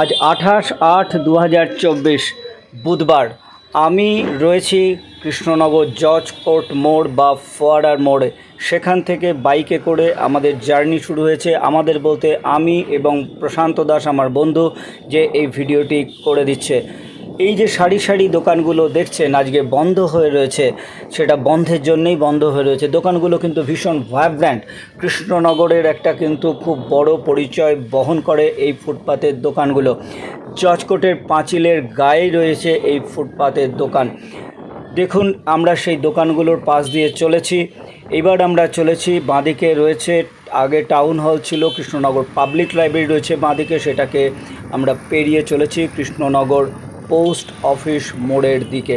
আজ আঠাশ আট দু হাজার চব্বিশ বুধবার। আমি রয়েছি কৃষ্ণনগর জজ কোর্ট মোড় বা ফোয়ারার মোড়ে। সেখান থেকে বাইকে করে আমাদের জার্নি শুরু হয়েছে। আমাদের বলতে আমি এবং প্রশান্ত দাস, আমার বন্ধু, যে এই ভিডিওটি করে দিচ্ছে। এই যে সারি সারি দোকানগুলো দেখছেন, আজকে বন্ধ হয়ে রয়েছে। সেটা বন্ধের জন্যই বন্ধ হয়ে রয়েছে। দোকানগুলো কিন্তু ভীষণ ভাইব্র্যান্ট কৃষ্ণনগরের একটা কিন্তু খুব বড় পরিচয় বহন করে এই ফুটপাতের দোকানগুলো। জজকোটের পাঁচিলের গায়ে রয়েছে এই ফুটপাতের দোকান। দেখুন, আমরা সেই দোকানগুলোর পাশ দিয়ে চলেছি। এবার আমরা চলেছি বাঁদিকে রয়েছে, আগে টাউন হল ছিল, কৃষ্ণনগর পাবলিক লাইব্রেরি রয়েছে বাঁদিকে। সেটাকে আমরা পেরিয়ে চলেছি কৃষ্ণনগর পোস্ট অফিস মোড়ের দিকে।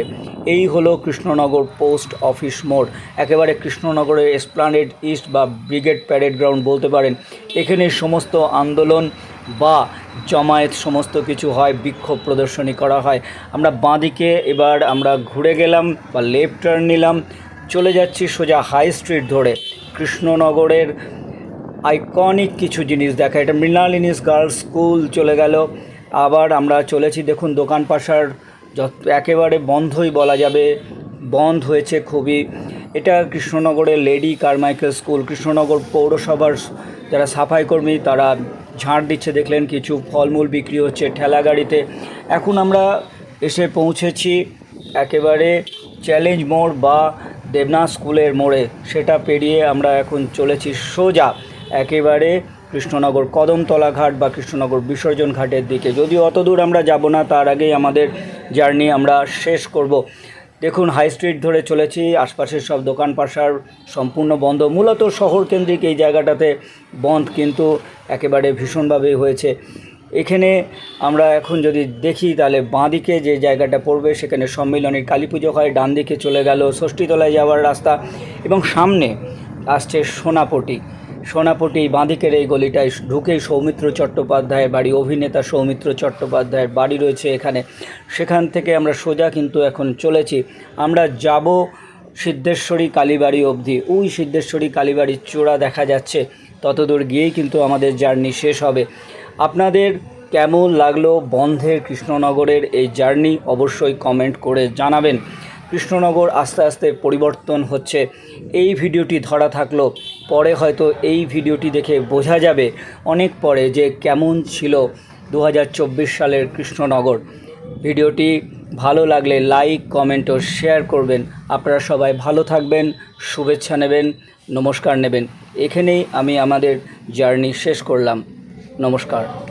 এই হলো কৃষ্ণনগর পোস্ট অফিস মোড়। একেবারে কৃষ্ণনগরের এসপ্লানেড ইস্ট বা ব্রিগেড প্যারেড গ্রাউন্ড বলতে পারেন। এখানে সমস্ত আন্দোলন বা জমায়েত সমস্ত কিছু হয়, বিক্ষোভ প্রদর্শনী করা হয়। আমরা বাঁদিকে এবার আমরা ঘুরে গেলাম বা লেফট টার্ন নিলাম, চলে যাচ্ছি সোজা হাই স্ট্রিট ধরে। কৃষ্ণনগরের আইকনিক কিছু জিনিস দেখা। এটা মৃণালিনীস গার্লস স্কুল চলে গেল। আবার আমরা চলেছি, দেখুন, দোকান পাশার যত, একেবারে বন্ধই বলা যাবে, বন্ধ হয়েছে খুবই। এটা কৃষ্ণনগরের লেডি কারমাইকেল স্কুল, কৃষ্ণনগর পৌরসভার যারা সাফাই কর্মী, তারা ঝাড় দিচ্ছে, দেখলেন কিছু ফলমূল বিক্রি হচ্ছে ঠেলা গাড়িতে। এখন আমরা এসে পৌঁছেছি একেবারে চ্যালেঞ্জ মোড় বা দেবনাথ স্কুলের মোড়ে। সেটা পেরিয়ে আমরা এখন চলেছি সোজা, একেবারে কৃষ্ণনগর কদমতলা ঘাট বা কৃষ্ণনগর বিসর্জন ঘাটের দিকে। যদিও অত দূর আমরা যাব না, তার আগেই আমাদের জার্নি আমরা শেষ করব। দেখুন, হাই স্ট্রিট ধরে চলেছি, আশপাশের সব দোকান পাশার সম্পূর্ণ বন্ধ। মূলত শহর কেন্দ্রিক এই জায়গাটাতে বন্ধ, কিন্তু একেবারে ভীষণভাবে হয়েছে। এখানে আমরা এখন যদি দেখি, তাহলে বাঁদিকে যে জায়গাটা পড়বে, সেখানে সম্মিলনের কালী পুজো হয়, ডান দিকে চলে গেল ষষ্ঠীতলায় যাওয়ার রাস্তা এবং সামনে আসছে সোনাপটি। সোনাপটি বাঁদিকের এই গলিটায় ঢুকেই সৌমিত্র চট্টোপাধ্যায়ের বাড়ি, অভিনেতা সৌমিত্র চট্টোপাধ্যায়ের বাড়ি রয়েছে এখানে। সেখান থেকে আমরা সোজা কিন্তু এখন চলেছি। আমরা যাব সিদ্ধেশ্বরী কালীবাড়ি অবধি। ওই সিদ্ধেশ্বরী কালীবাড়ির চূড়া দেখা যাচ্ছে। ততদূর গিয়েই কিন্তু আমাদের জার্নি শেষ হবে। আপনাদের কেমন লাগল বন্ধের কৃষ্ণনগরের এই জার্নি অবশ্যই কমেন্ট করে জানাবেন। কৃষ্ণনগর আস্তে আস্তে পরিবর্তন হচ্ছে। এই ভিডিওটি ধরা থাকল। পরে হয়তো এই ভিডিওটি দেখে বোঝা যাবে অনেক পরে যে কেমন ছিল দু হাজার চব্বিশ সালের কৃষ্ণনগর। ভিডিওটি ভালো লাগলে লাইক, কমেন্ট ও শেয়ার করবেন। আপনারা সবাই ভালো থাকবেন, শুভেচ্ছা নেবেন, নমস্কার নেবেন। এখানেই আমি আমাদের জার্নি শেষ করলাম। নমস্কার।